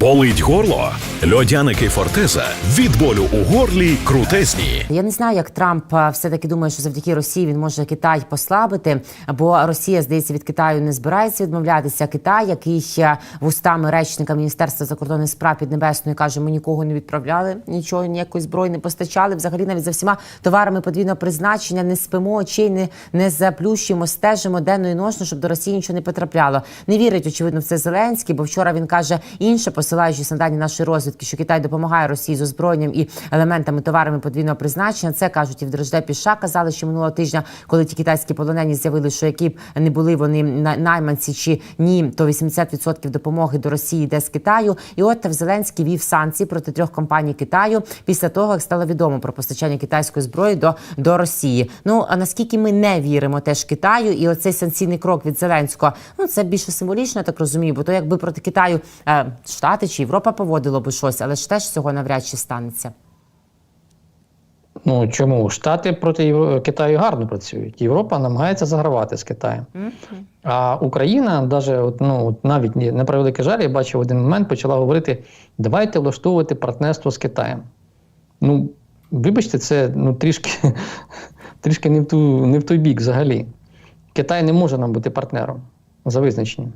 Болить горло? Льодяники Фортеза від болю у горлі крутезні. Я не знаю, як Трамп все таки думає, що завдяки Росії він може Китай послабити, бо Росія, здається, від Китаю не збирається відмовлятися. Китай, який вустами речника Міністерства закордонних справ Піднебесної каже, ми нікого не відправляли, нічого ніякої зброї не постачали. Взагалі навіть за всіма товарами подвійного призначення не спимо очей, не, не заплющуємо, стежимо денно і ночно, щоб до Росії нічого не потрапляло. Не вірить, очевидно, в це Зеленський, бо вчора він каже інше, посилаючись на дані нашої розвідки, що Китай допомагає Росії з озброєнням і елементами товарами подвійного призначення. Це кажуть і в Держдепі США казали, що минулого тижня, коли ті китайські полонені з'явили, що які б не були вони найманці чи ні, то 80% допомоги до Росії йде з Китаю. І от Зеленський вів санкції проти трьох компаній Китаю після того, як стало відомо про постачання китайської зброї до, до Росії. Ну а наскільки ми не віримо теж Китаю, і оцей санкційний крок від Зеленського, ну це більше символічно, так розумію, бо то якби проти Китаю е, Штати чи Європа поводило би щось, але ж теж цього навряд чи станеться. Ну чому Штати проти Китаю гарно працюють? Європа намагається загравати з Китаєм. А Україна, даже, от, ну, навіть на превеликий жаль, я бачив один момент, почала говорити: давайте влаштовувати партнерство з Китаєм. Ну, вибачте, це ну, трішки, трішки не, в ту, не в той бік взагалі. Китай не може нам бути партнером за визначенням.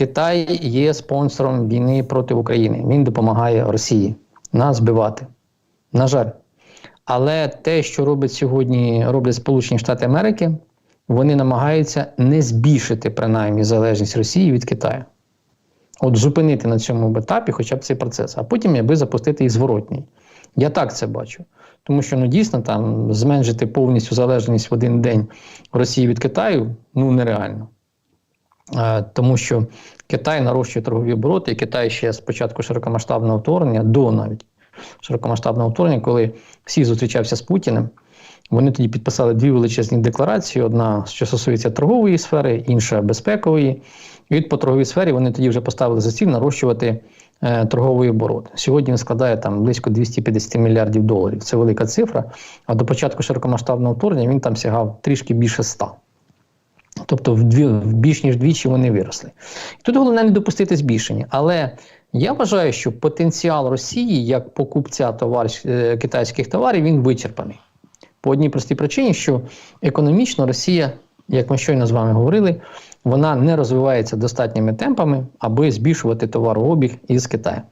Китай є спонсором війни проти України. Він допомагає Росії нас збивати. На жаль. Але те, що робить сьогодні роблять Сполучені Штати Америки, вони намагаються не збільшити принаймні залежність Росії від Китаю. От зупинити на цьому етапі хоча б цей процес, а потім якби запустити і зворотній. Я так це бачу. Тому що ну дійсно там зменшити повністю залежність в один день Росії від Китаю ну нереально. Е, Тому що Китай нарощує торгові обороти, і Китай ще з початку широкомасштабного вторгнення, до навіть широкомасштабного вторгнення, коли всі зустрічався з Путіним, вони тоді підписали дві величезні декларації: одна, що стосується торгової сфери, інша безпекової. І від по торговій сфері вони тоді вже поставили за ціль нарощувати е, торговий оборот. Сьогодні він складає там близько 250 мільярдів доларів. Це велика цифра. А до початку широкомасштабного вторгнення він там сягав трішки більше 100. Тобто вдві, більш ніж двічі вони виросли. І тут головне не допустити збільшення. Але я вважаю, що потенціал Росії як покупця товар, е, китайських товарів він вичерпаний. По одній простій причині, що економічно Росія, як ми щойно з вами говорили, вона не розвивається достатніми темпами, аби збільшувати товарообіг із Китаю.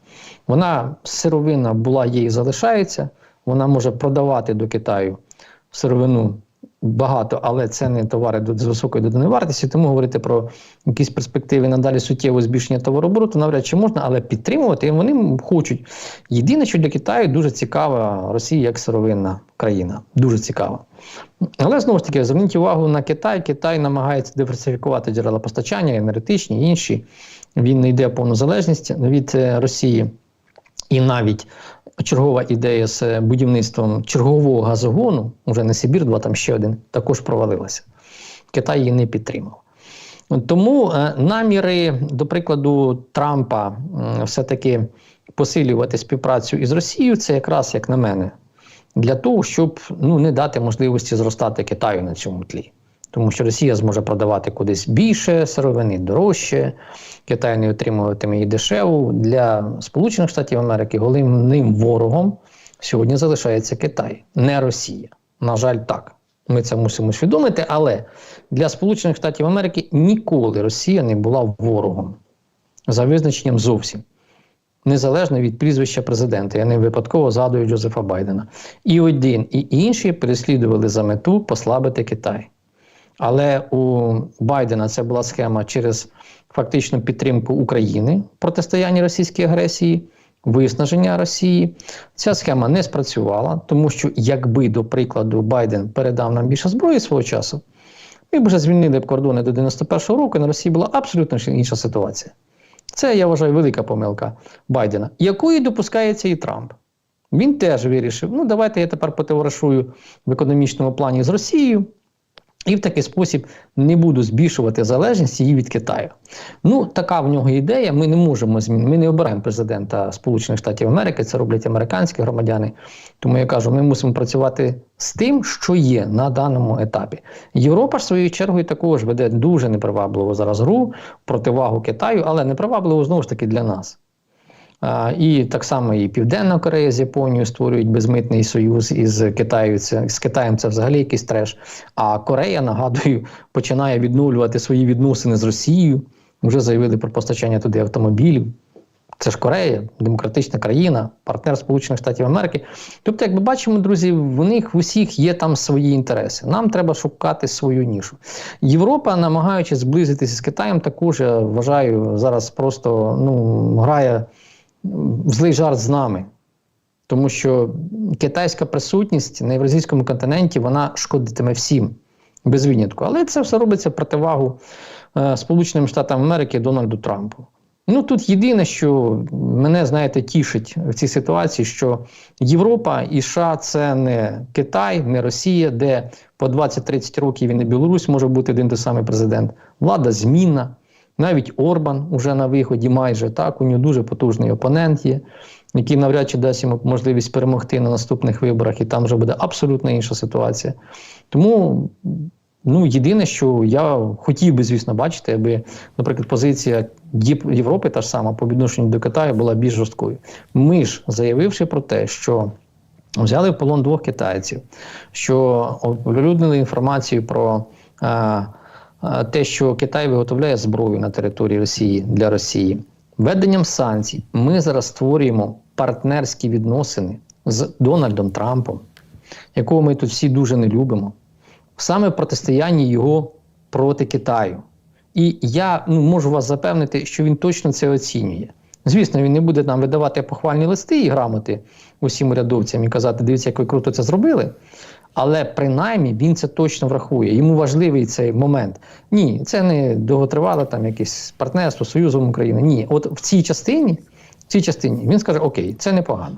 Вона сировина була, і залишається. Вона може продавати до Китаю сировину багато, але це не товари з високою доданою вартості. Тому говорити про якісь перспективи надалі суттєвого збільшення товарообороту навряд чи можна, але підтримувати вони хочуть. Єдине, що для Китаю дуже цікава Росія як сировинна країна. Дуже цікава. Але знову ж таки, зверніть увагу на Китай. Китай намагається диверсифікувати джерела постачання, енергетичні інші. Він не йде повну залежність від е, Росії. І навіть чергова ідея з будівництвом чергового газогону, вже не Сибір, 2 там ще один, також провалилася. Китай її не підтримав. Тому е, наміри, до прикладу, Трампа все-таки посилювати співпрацю із Росією, це якраз, як на мене, для того, щоб ну, не дати можливості зростати Китаю на цьому тлі. Тому що Росія зможе продавати кудись більше сировини, дорожче, Китай не отримуватиме її дешеву. Для Сполучених Штатів Америки головним ворогом сьогодні залишається Китай, не Росія. На жаль, так. Ми це мусимо усвідомити, але для Сполучених Штатів Америки ніколи Росія не була ворогом за визначенням зовсім. Незалежно від прізвища президента. Я не випадково згадую Джозефа Байдена. І один, і інший переслідували за мету послабити Китай. Але у Байдена це була схема через фактичну підтримку України в протистоянні російській агресії, виснаження Росії. Ця схема не спрацювала, тому що якби, до прикладу, Байден передав нам більше зброї свого часу, ми б вже звільнили б кордони до 91-го року, і на Росії була абсолютно інша ситуація. Це, я вважаю, велика помилка Байдена, якої допускається і Трамп. Він теж вирішив: ну давайте я тепер потоваришую в економічному плані з Росією. І в такий спосіб не буду збільшувати залежність її від Китаю. Ну, така в нього ідея. Ми не можемо змінити. Ми не обираємо президента Сполучених Штатів Америки, це роблять американські громадяни. Тому я кажу, ми мусимо працювати з тим, що є на даному етапі. Європа ж своєю чергою також веде дуже непривабливо зараз гру противагу Китаю, але непривабливо знову ж таки для нас. І так само і Південна Корея з Японією створюють безмитний союз із Китаю. Це з Китаєм це взагалі якийсь треш. А Корея, нагадую, починає відновлювати свої відносини з Росією. Вже заявили про постачання туди автомобілів. Це ж Корея, демократична країна, партнер Сполучених Штатів Америки. Тобто, як ми бачимо, друзі, в них в усіх є там свої інтереси. Нам треба шукати свою нішу. Європа, намагаючись зблизитися з Китаєм, також я вважаю зараз просто ну, грає в злий жарт з нами. Тому що китайська присутність на євразійському континенті вона шкодитиме всім без винятку. Але це все робиться противагу е, Сполученим Штатам Америки Дональду Трампу. Ну тут єдине, що мене, знаєте, тішить в цій ситуації, що Європа і США це не Китай, не Росія, де по 20-30 років і не Білорусь може бути один той самий президент. Влада змінна. Навіть Орбан уже на виході майже так. У нього дуже потужний опонент є, який навряд чи дасть йому можливість перемогти на наступних виборах, і там вже буде абсолютно інша ситуація. Тому ну, єдине, що я хотів би, звісно, бачити, аби, наприклад, позиція Європи та ж сама по відношенню до Китаю була більш жорсткою. Ми ж заявивши про те, що взяли в полон двох китайців, що оприлюднили інформацію про. е, те, що Китай виготовляє зброю на території Росії для Росії, введенням санкцій, ми зараз створюємо партнерські відносини з Дональдом Трампом, якого ми тут всі дуже не любимо, саме в протистоянні його проти Китаю. І я ну, можу вас запевнити, що він точно це оцінює. Звісно, він не буде нам видавати похвальні листи і грамоти усім урядовцям і казати, дивіться, як ви круто це зробили. Але принаймні він це точно врахує. Йому важливий цей момент. Ні, це не довготривале там якесь партнерство з Союзом України. Ні, от в цій частині, в цій частині він скаже: Окей, це непогано.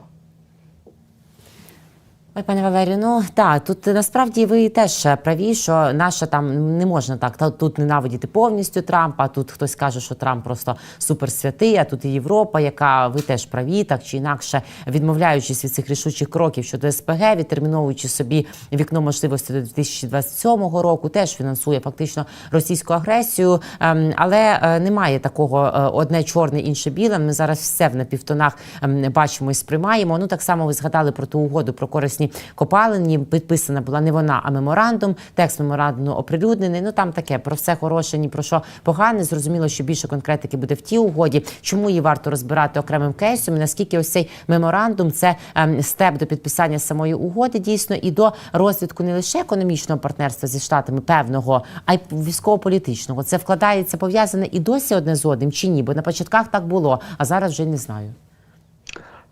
Ой, пане Валерію, ну так, тут насправді ви теж праві, що наша там не можна так та тут ненавидіти повністю Трампа. Тут хтось каже, що Трамп просто суперсвятий, а тут і Європа, яка ви теж праві, так чи інакше відмовляючись від цих рішучих кроків щодо СПГ, відтерміновуючи собі вікно можливості до 2027 року, теж фінансує фактично російську агресію. Ем, Але е, немає такого е, одне чорне, інше біле. Ми зараз все в напівтонах ем, бачимо і сприймаємо. Ну так само ви згадали про ту угоду про корисні копалині. Підписана була не вона, а меморандум. Текст меморандуму оприлюднений. Ну там таке про все хороше, ні про що погане. Зрозуміло, що більше конкретики буде в тій угоді. Чому її варто розбирати окремим кейсом? Наскільки ось цей меморандум це ем, степ до підписання самої угоди, дійсно, і до розвитку не лише економічного партнерства зі штатами певного, а й військово-політичного. Це вкладається пов'язане і досі одне з одним чи ні? Бо на початках так було, а зараз вже не знаю.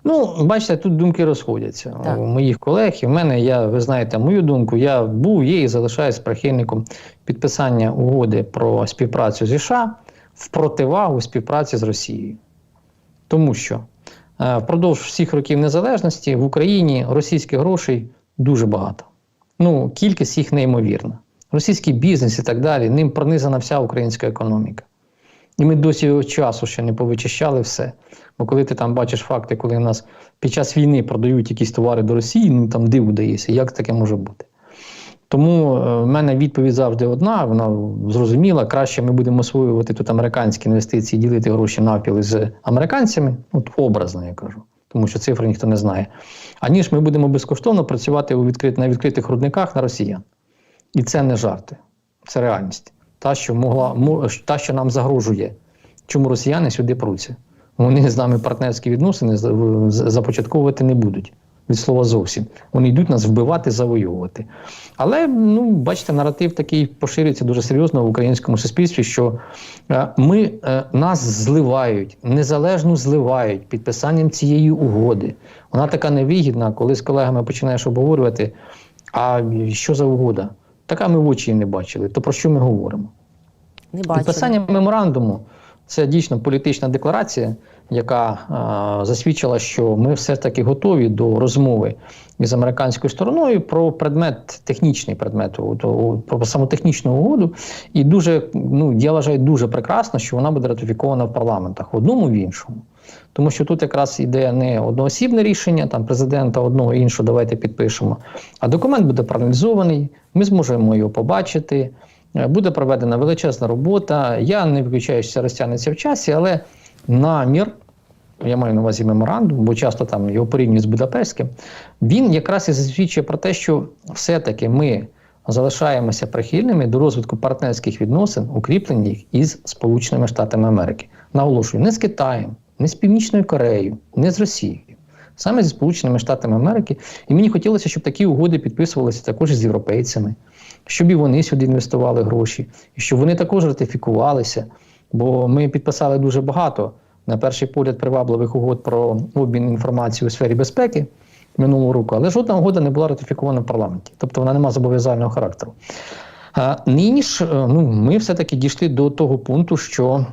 Ну, бачите, тут думки розходяться Так. у моїх колег. І в мене, я, ви знаєте, мою думку, я був, є і залишаюсь прихильником підписання угоди про співпрацю зі США в противагу співпраці з Росією. Тому що е, впродовж всіх років незалежності в Україні російських грошей дуже багато. Ну, кількість їх неймовірна. Російський бізнес і так далі, ним пронизана вся українська економіка. І ми досі часу ще не повичищали все. Бо коли ти там бачиш факти, коли у нас під час війни продають якісь товари до Росії, ну там диву дається, як таке може бути. Тому е, в мене відповідь завжди одна, вона зрозуміла. Краще ми будемо освоювати тут американські інвестиції, ділити гроші навпіл з американцями, от образно я кажу, тому що цифри ніхто не знає. Аніж ми будемо безкоштовно працювати у відкрит, на відкритих рудниках на росіян. І це не жарти, це реальність. Та, що могла, та, що нам загрожує. Чому росіяни сюди пруться? Вони з нами партнерські відносини започатковувати не будуть. Від слова зовсім. Вони йдуть нас вбивати, завоювати. Але ну, бачите, наратив такий поширюється дуже серйозно в українському суспільстві, що е, ми е, нас зливають, незалежно зливають підписанням цієї угоди. Вона така невигідна, коли з колегами починаєш обговорювати, а що за угода? Така ми в очі не бачили. То про що ми говоримо? Не бачу. Підписання меморандуму це дійсно політична декларація, яка е, засвідчила, що ми все ж таки готові до розмови із американською стороною про предмет, технічний предмет, про саму технічну угоду. І дуже, ну я вважаю, дуже прекрасно, що вона буде ратифікована в парламентах в одному в іншому. Тому що тут якраз іде не одноосібне рішення, там президента одного іншого давайте підпишемо, а документ буде проаналізований, ми зможемо його побачити. Е, Буде проведена величезна робота. Я не виключаю, що це розтягнеться в часі, але намір я маю на увазі меморандум, бо часто там його порівнюють з Будапештським, він якраз і засвідчує про те, що все-таки ми залишаємося прихильними до розвитку партнерських відносин, укріплення їх із Сполученими Штатами Америки. Наголошую, не з Китаєм, не з Північною Кореєю, не з Росією. Саме зі Сполученими Штатами Америки. І мені хотілося, щоб такі угоди підписувалися також з європейцями, щоб і вони сюди інвестували гроші, і щоб вони також ратифікувалися. Бо ми підписали дуже багато на перший погляд привабливих угод про обмін інформацією у сфері безпеки минулого року, але жодна угода не була ратифікована в парламенті, тобто вона не має зобов'язального характеру. А, нині ж е, ну, ми все-таки дійшли до того пункту, що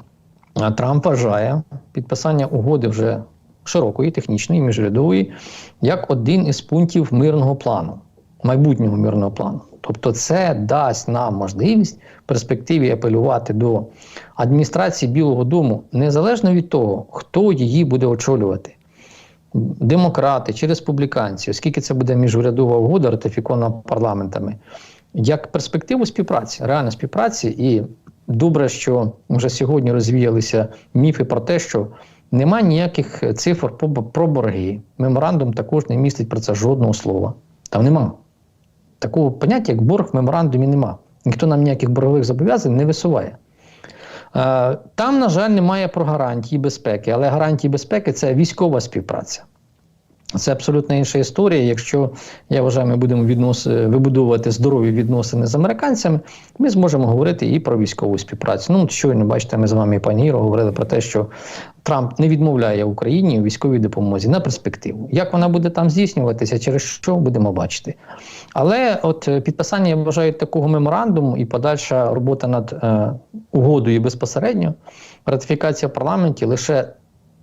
Трамп вважає підписання угоди вже широкої, технічної, міжрядової, як один із пунктів мирного плану, майбутнього мирного плану. Тобто, це дасть нам можливість в перспективі апелювати до адміністрації Білого Дому незалежно від того, хто її буде очолювати. Демократи чи республіканці, оскільки це буде міжурядова угода, ратифікована парламентами, як перспективу співпраці, реальної співпраці, і добре, що вже сьогодні розвіялися міфи про те, що нема ніяких цифр про, борги. Меморандум також не містить про це жодного слова. Там нема. Такого поняття, як борг в меморандумі нема. Ніхто нам ніяких боргових зобов'язань не висуває. Е, Там, на жаль, немає про гарантії безпеки, але гарантії безпеки це військова співпраця. Це абсолютно інша історія. Якщо я вважаю, ми будемо віднос... вибудовувати здорові відносини з американцями, ми зможемо говорити і про військову співпрацю. Ну, щойно бачите, ми з вами пані Іро говорили про те, що Трамп не відмовляє Україні у військовій допомозі на перспективу. Як вона буде там здійснюватися, через що будемо бачити. Але от підписання я вважаю такого меморандуму і подальша робота над е, угодою безпосередньо, ратифікація в парламенті лише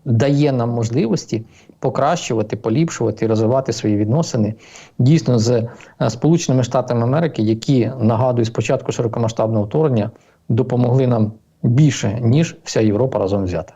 дає нам можливості покращувати, поліпшувати і розвивати свої відносини дійсно з е, Сполученими Штатами Америки, які нагадую, спочатку широкомасштабного вторгнення допомогли нам більше ніж вся Європа разом взята.